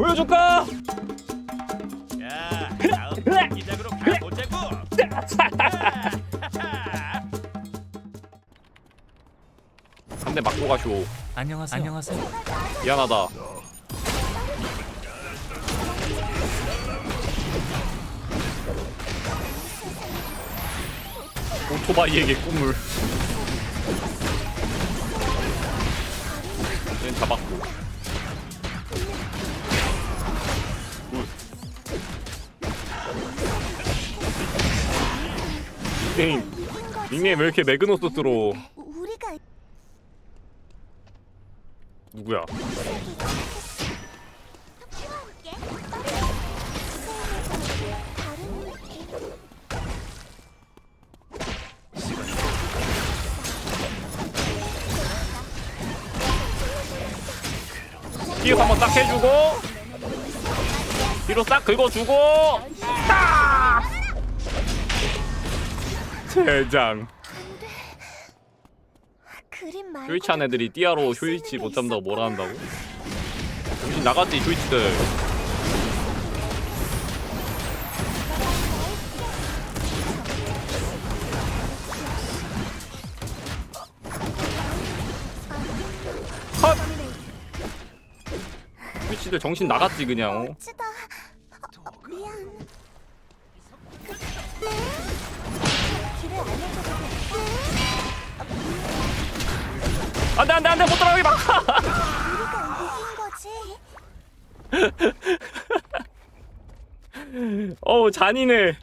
보여줄까? 야, 다음 기작으로 가보자고. 한 대 맞고 가쇼. 안녕하세요. 안녕하세요. 미안하다. 오토바이에게 꿈을. 얘는 잡았고. 닉네임, 닉네임 왜 이렇게 매그노스 들어? 우리가 누구야? 뒤에서 한번 딱 해주고 뒤로 싹 긁어주고 그림 말고 쇼이치 한 애들이 띠아로 쇼이치 못 잡는다고 뭐라 한다고? 정신 나갔지 쇼이치들 컷! 쇼이치들 정신 나갔지 그냥. 어, 안돼 안돼 안돼 못 따라가게 막 우리가 이긴 거지. 어우 잔인해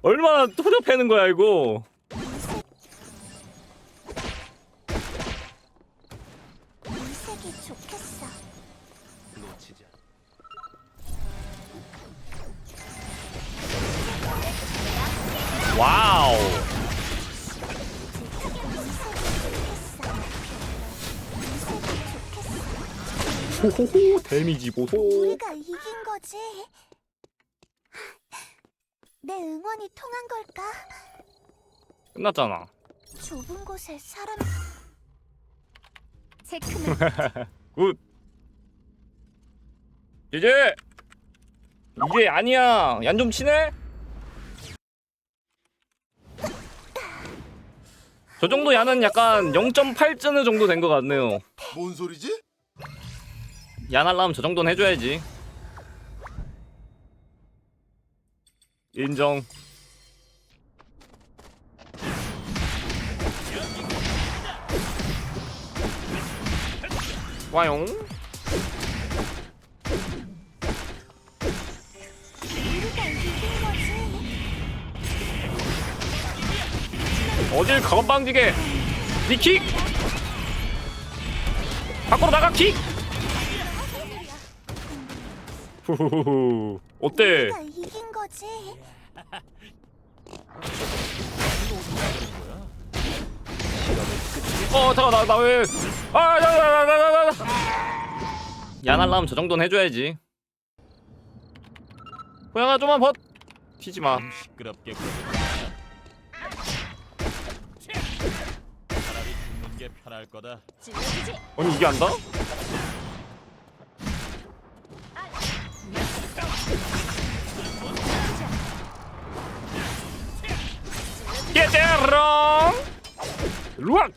얼마나 토려 패는 거야 이거 이색이 좋겠어. 와우 호호호 데미지 보소. 우리가 이긴 거지. 내 응원이 통한 걸까? 끝났잖아. 좁은 곳에 사람 체크는 굿. 이제! 이게 아니야. 얀 좀 치네 저 정도 야는 약간 0.8쯤 정도 된 것 같네요. 뭔 소리지? 얀 하려면 저 정도는 해줘야지. 인정. 와용. 어딜 건방지게. 니킥! 밖으로 나가 킥 후후후 어때 우리가 이긴 거지. 어 잠깐 나나 왜 아야야야야야야 야날라면 저 정도는 해줘야지 호영아 좀만 버 튀지 마좀 시끄럽게 굴. 차라리 죽는 게 편할 거다. 아니 이게 안다? 깨재롱 루악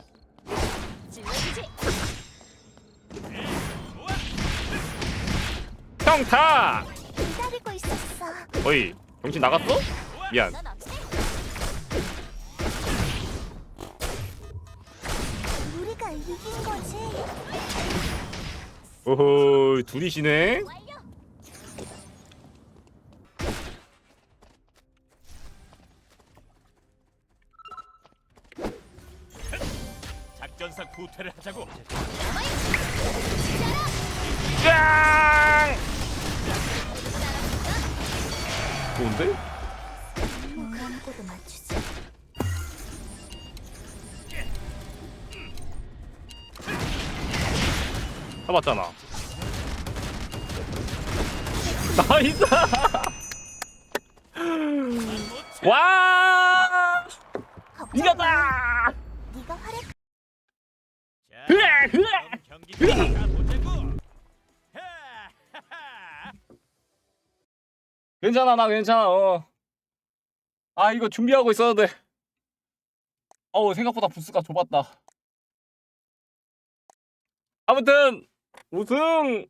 평타 기다리고 있었어. 어이 정신 나갔어? 미안 우리가 이긴 거지. 오호 둘이시네 작전상 후퇴를 하자고. 짱 좋은데? 뭐 아무것도 맞추지. 잡았잖아 나이스 와. 이겼다 자, 으아, 으아. 다음 경기 하하. 괜찮아 나 괜찮아 어. 아 이거 준비하고 있었는데 어우 생각보다 부스가 좁았다 아무튼 우승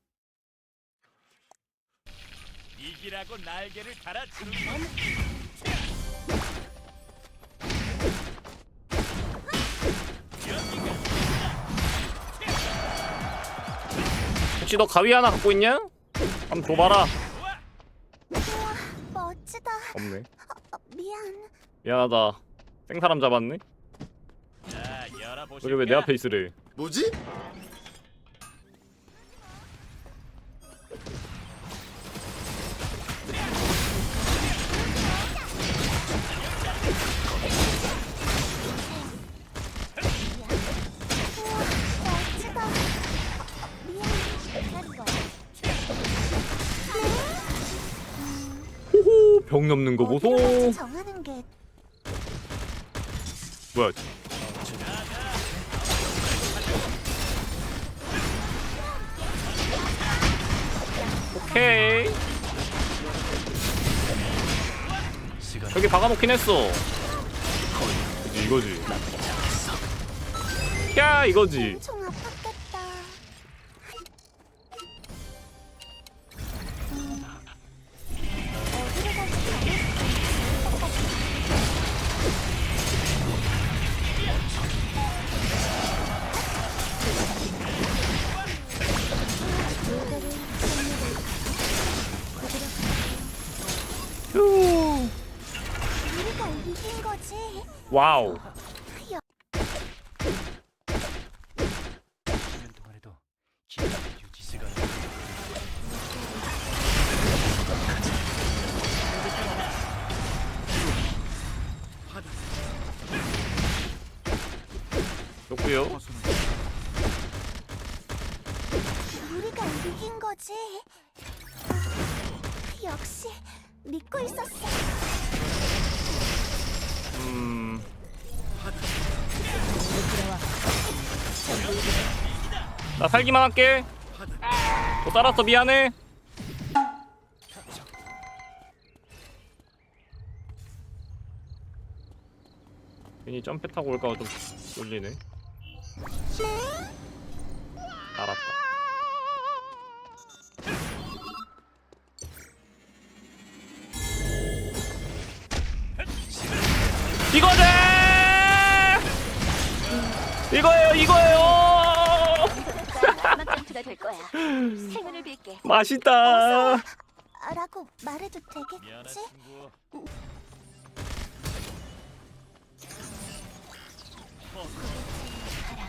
이기라고 날개를 달아주는 혹시 너 가위 하나 갖고 있냐? 한번 줘봐라 우와, 멋지다. 없네 어, 미안. 미안하다 생사람 잡았네? 여기 왜 내 앞에 있으래 뭐지? 병 넘는 거 보소. 어디로 갈지 정하는 게 뭐야? 오케이. 여기 박아놓긴 했어. 이거지. 야 이거지. 엄청 아팠겠다. 와우 쉬는 동안에도 기분 유지스가 좋구요 우리가 이긴 거지. 아, 역시 믿고 있었어. 음 나 살기만 할게. 또 따랐어 미안해. 괜히 점프 타고 올까봐 좀 놀리네. 알았다. 이거지 이거예요 이거예요 마지막 점프가 될 거야. 생은을 빌게. 맛있다 라고 말해도 되겠지?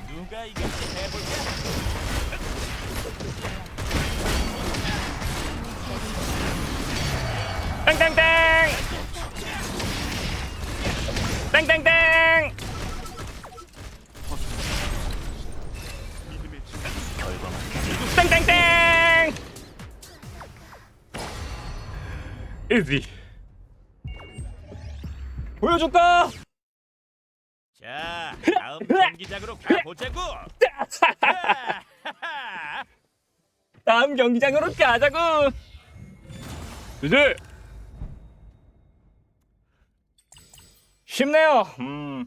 누가 이길지 해볼까? 땡땡땡 땡땡땡 1위 보여줬다! 자, 다음 경기장으로 가보자고. 다음 경기장으로 가자고! 이제! 쉽네요. 음.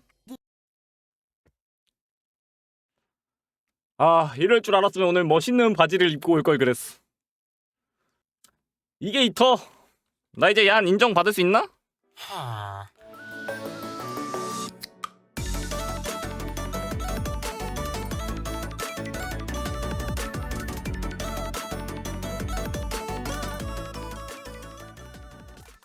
아 이럴 줄 알았으면 오늘 멋있는 바지를 입고 올 걸 그랬어. 이게 이터. 나 이제 얀 인정 받을 수 있나? 하.